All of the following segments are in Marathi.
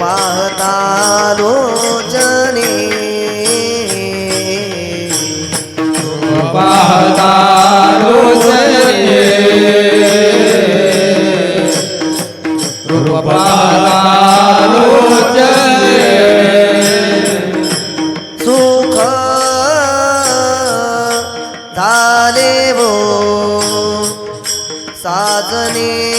पाहता लोचने. पाहता लोचने. रूप पाहता सुख झाले वो. साजने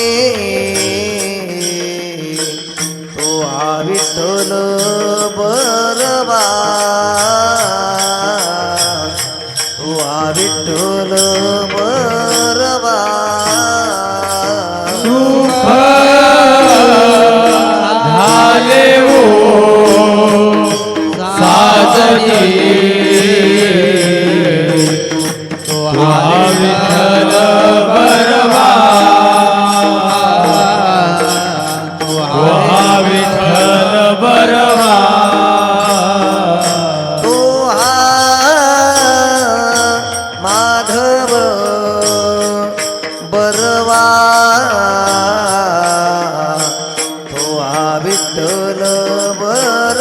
विठ्ठल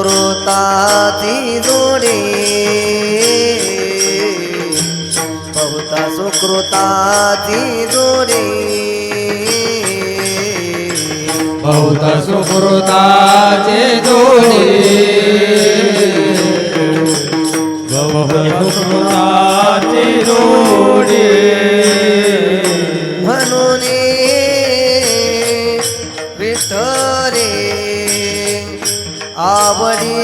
सुकृताची जोडी. बहुता सुकृताची जोडी. बहुत सुकृताचे जोडी. बहुत सुकृताचे जोडी. आवडी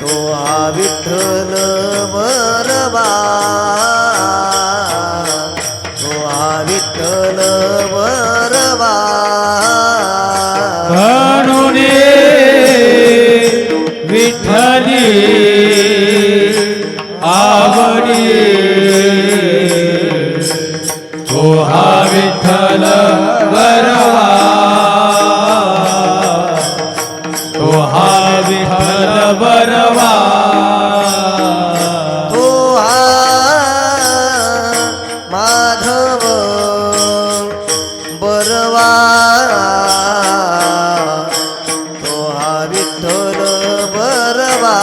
तो हा विठ्ठल वरवा तो हा विठ्ठल बरवा म्हणून विठ्ठली आवडी तो हा विठ्ठल बरवा विठ्ठल बरवा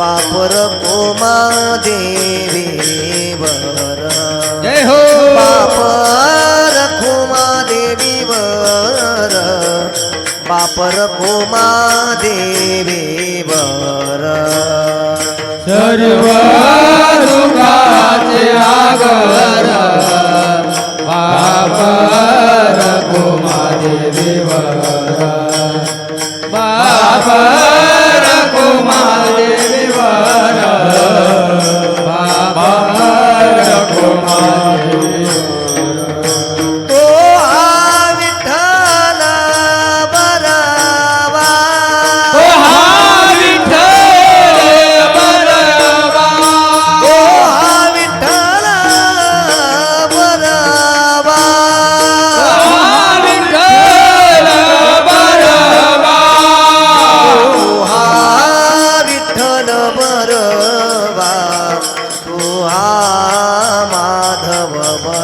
बापर कोमा देवी वर. जय हो! बापर खुमा देवी वर. बापर खुमा देवी वर. सर्व सुखाचे आगर. बापर कुमादेवीवर बापर